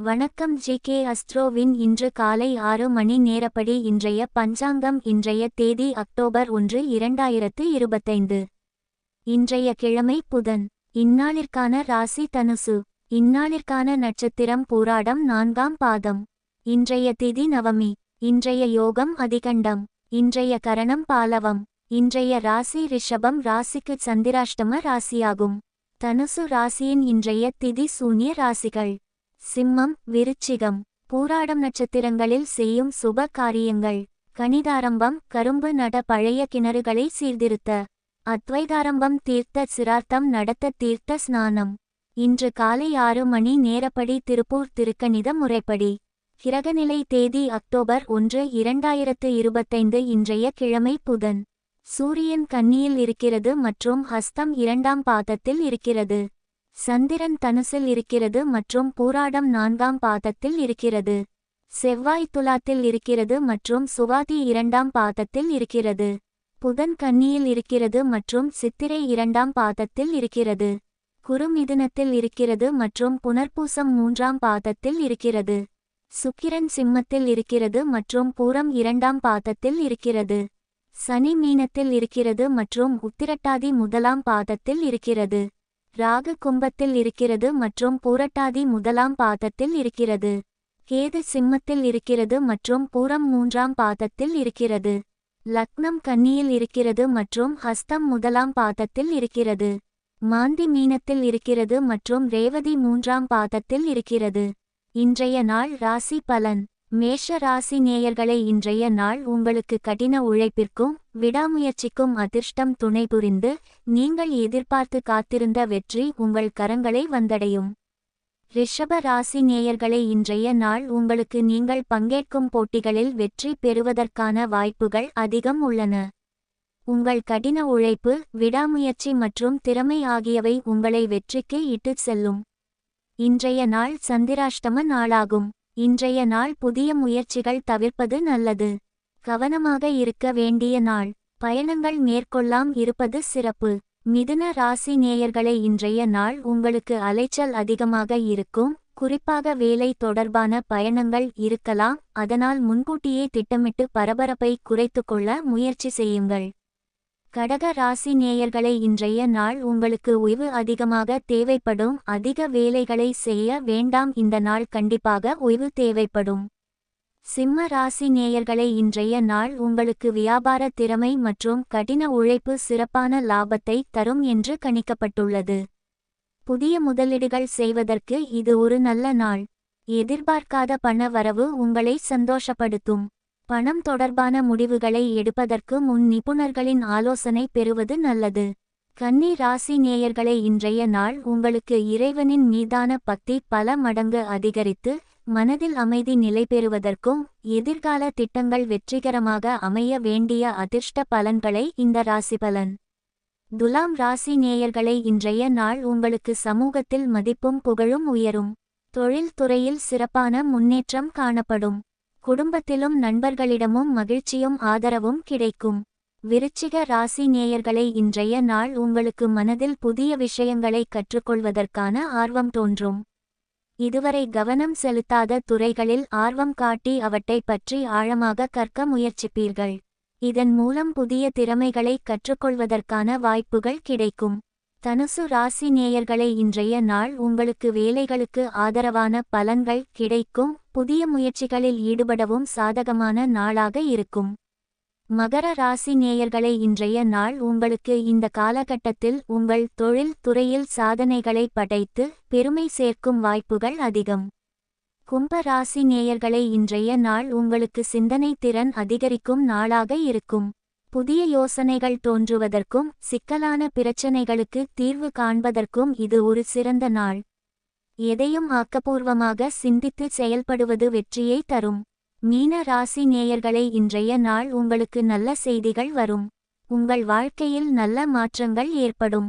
வணக்கம் G K அஸ்ட்ரோவின் இன்று காலை ஆறு மணி நேரப்படி இன்றைய பஞ்சாங்கம் இன்றைய தேதி அக்டோபர் ஒன்று இரண்டாயிரத்து இருபத்தைந்து. இன்றைய கிழமை புதன். இந்நாளிற்கான ராசி தனுசு. இந்நாளிற்கான நட்சத்திரம் பூராடம் நான்காம் பாதம். இன்றைய திதி நவமி. இன்றைய யோகம் அதிகண்டம். இன்றைய கரணம் பாலவம். இன்றைய ராசி ரிஷபம் ராசிக்கு சந்திராஷ்டம ராசியாகும். தனுசு ராசியின் இன்றைய திதி சூன்ய ராசிகள். சிம்மம் விருச்சிகம் பூராடம் நட்சத்திரங்களில் செய்யும் சுப காரியங்கள் கணிதாரம்பம் கரும்பு நட பழைய கிணறுகளை சீர்திருத்த அத்வைதாரம்பம் தீர்த்த சிரார்த்தம் நடத்த தீர்த்த ஸ்நானம். இன்று காலை ஆறு மணி நேரப்படி திருப்பூர் திருக்கணித முறைப்படி. கிரகநிலை தேதி அக்டோபர் ஒன்று இரண்டாயிரத்து இருபத்தைந்து இன்றைய கிழமை புதன். சூரியன் கன்னியில் இருக்கிறது மற்றும் ஹஸ்தம் இரண்டாம் பாதத்தில் இருக்கிறது. சந்திரன் தனுசில் இருக்கிறது மற்றும் பூராடம் நான்காம் பாதத்தில் இருக்கிறது. செவ்வாய் துலாத்தில் இருக்கிறது மற்றும் சுவாதி இரண்டாம் பாதத்தில் இருக்கிறது. புதன் கன்னியில் இருக்கிறது மற்றும் சித்திரை இரண்டாம் பாதத்தில் இருக்கிறது. குறுமிதுனத்தில் இருக்கிறது மற்றும் புனர்பூசம் மூன்றாம் பாதத்தில் இருக்கிறது. சுக்கிரன் சிம்மத்தில் இருக்கிறது மற்றும் பூரம் இரண்டாம் பாதத்தில் இருக்கிறது. சனி மீனத்தில் இருக்கிறது மற்றும் உத்திரட்டாதி முதலாம் பாதத்தில் இருக்கிறது. ராகு கும்பத்தில் இருக்கிறது மற்றும் பூரட்டாதி முதலாம் பாதத்தில் இருக்கிறது. கேது சிம்மத்தில் இருக்கிறது மற்றும் பூரம் மூன்றாம் பாதத்தில் இருக்கிறது. லக்னம் கன்னியில் இருக்கிறது மற்றும் ஹஸ்தம் முதலாம் பாதத்தில் இருக்கிறது. மாந்தி மீனத்தில் இருக்கிறது மற்றும் ரேவதி மூன்றாம் பாதத்தில் இருக்கிறது. இன்றைய நாள் ராசி பலன். மேஷ ராசி நேயர்களை இன்றைய நாள் உங்களுக்கு கடின உழைப்பிற்கும் விடாமுயற்சிக்கும் அதிர்ஷ்டம் துணை புரிந்து நீங்கள் எதிர்பார்த்து காத்திருந்த வெற்றி உங்கள் கரங்களை வந்தடையும். ரிஷப ராசி நேயர்களை இன்றைய நாள் உங்களுக்கு நீங்கள் பங்கேற்கும் போட்டிகளில் வெற்றி பெறுவதற்கான வாய்ப்புகள் அதிகம் உள்ளன. உங்கள் கடின உழைப்பு விடாமுயற்சி மற்றும் திறமை ஆகியவை உங்களை வெற்றிக்கு இட்டுச் செல்லும். இன்றைய நாள் சந்திராஷ்டம நாளாகும். இன்றைய நாள் புதிய முயற்சிகள் தவிர்ப்பது நல்லது. கவனமாக இருக்க வேண்டிய நாள். பயணங்கள் மேற்கொள்ளாம் இருப்பது சிறப்பு. மிதுன ராசி நேயர்களை இன்றைய நாள் உங்களுக்கு அலைச்சல் அதிகமாக இருக்கும். குறிப்பாக வேலை தொடர்பான பயணங்கள் இருக்கலாம். அதனால் முன்கூட்டியே திட்டமிட்டு பரபரப்பை குறைத்துக்கொள்ள முயற்சி செய்யுங்கள். கடக ராசி நேயர்களை இன்றைய நாள் உங்களுக்கு ஓய்வு அதிகமாக தேவைப்படும். அதிக வேலைகளை செய்ய வேண்டாம். இந்த நாள் கண்டிப்பாக ஓய்வு தேவைப்படும். சிம்ம ராசி நேயர்களை இன்றைய நாள் உங்களுக்கு வியாபார திறமை மற்றும் கடின உழைப்பு சிறப்பான லாபத்தை தரும் என்று கணிக்கப்பட்டுள்ளது. புதிய முதலீடுகள் செய்வதற்கு இது ஒரு நல்ல நாள். எதிர்பார்க்காத பண வரவு உங்களை சந்தோஷப்படுத்தும். பணம் தொடர்பான முடிவுகளை எடுப்பதற்கு முன் நிபுணர்களின் ஆலோசனை பெறுவது நல்லது. கன்னி ராசி நேயர்களை இன்றைய நாள் உங்களுக்கு இறைவனின் மீதான பக்தி பல மடங்கு அதிகரித்து மனதில் அமைதி நிலை பெறுவதற்கும் எதிர்கால திட்டங்கள் வெற்றிகரமாக அமைய வேண்டிய அதிர்ஷ்ட பலன்களை இந்த ராசி பலன். துலாம் ராசி நேயர்களை இன்றைய நாள் உங்களுக்கு சமூகத்தில் மதிப்பும் புகழும் உயரும். தொழில் துறையில் சிறப்பான முன்னேற்றம் காணப்படும். குடும்பத்திலும் நண்பர்களிடமும் மகிழ்ச்சியும் ஆதரவும் கிடைக்கும். விருச்சிக ராசி நேயர்களை இன்றைய நாள் உங்களுக்கு மனதில் புதிய விஷயங்களை கற்றுக்கொள்வதற்கான ஆர்வம் தோன்றும். இதுவரை கவனம் செலுத்தாத துறைகளில் ஆர்வம் காட்டி அவற்றை பற்றி ஆழமாக கற்க முயற்சிப்பீர்கள். இதன் மூலம் புதிய திறமைகளை கற்றுக்கொள்வதற்கான வாய்ப்புகள் கிடைக்கும். தனுசு ராசி நேயர்களை இன்றைய நாள் உங்களுக்கு வேலைகளுக்கு ஆதரவான பலன்கள் கிடைக்கும். புதிய முயற்சிகளில் ஈடுபடவும் சாதகமான நாளாக இருக்கும். மகர ராசி நேயர்களை இன்றைய நாள் உங்களுக்கு இந்த காலகட்டத்தில் உங்கள் தொழில் துறையில் சாதனைகளை படைத்து பெருமை சேர்க்கும் வாய்ப்புகள் அதிகம். கும்ப ராசி நேயர்களை இன்றைய நாள் உங்களுக்கு சிந்தனை திறன் அதிகரிக்கும் நாளாக இருக்கும். புதிய யோசனைகள் தோன்றுவதற்கும் சிக்கலான பிரச்சனைகளுக்கு தீர்வு காண்பதற்கும் இது ஒரு சிறந்த நாள். எதையும் ஆக்கப்பூர்வமாக சிந்தித்து செயல்படுவது வெற்றியை தரும். மீன ராசி நேயர்களை இன்றைய நாள் உங்களுக்கு நல்ல செய்திகள் வரும். உங்கள் வாழ்க்கையில் நல்ல மாற்றங்கள் ஏற்படும்.